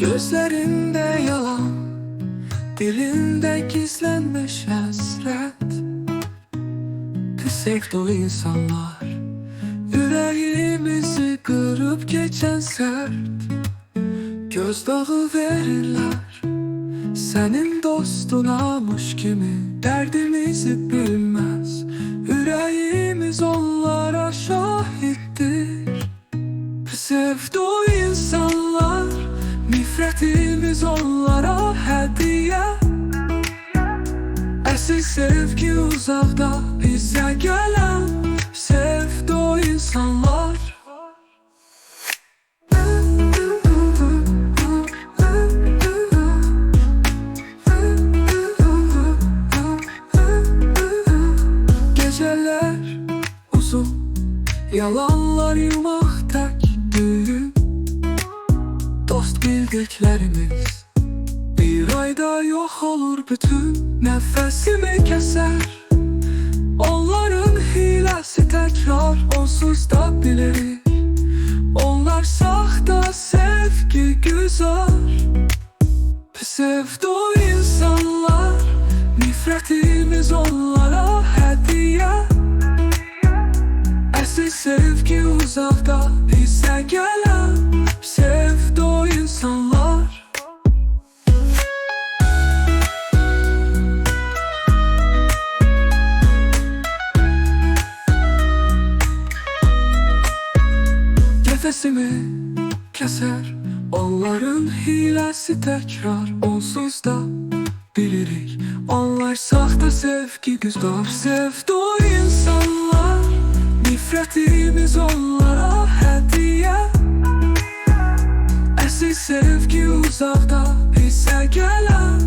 Gözlerinde yalan Dilinde gizlenmiş hasret. Pis dolu insanlar Yüreğimizi kırıp geçen sert. Gözdağı verirler Senin dostunamış kimi Esil sevgi uzakta bize gelen Sevduğu insanlar. Geceler uzun Yalanlar yumak tek düğün Dost bildiklerimiz Bir ayda yok olur bütün Nefesimi keser. Onların hilesi tekrar Onsuz da bilir. Onlar sahte sevgi güzel. Sevduğu insanlar Nifretimiz onlara hediye. Esil sevgi uzakta Nefesimi keser. Onların hilesi tekrar Onsuz da bilirik. Onlar sahte sevgi güzel Sevduğu insanlar. Nifretimiz onlara hediye. Esil sevgi uzakta bize gelen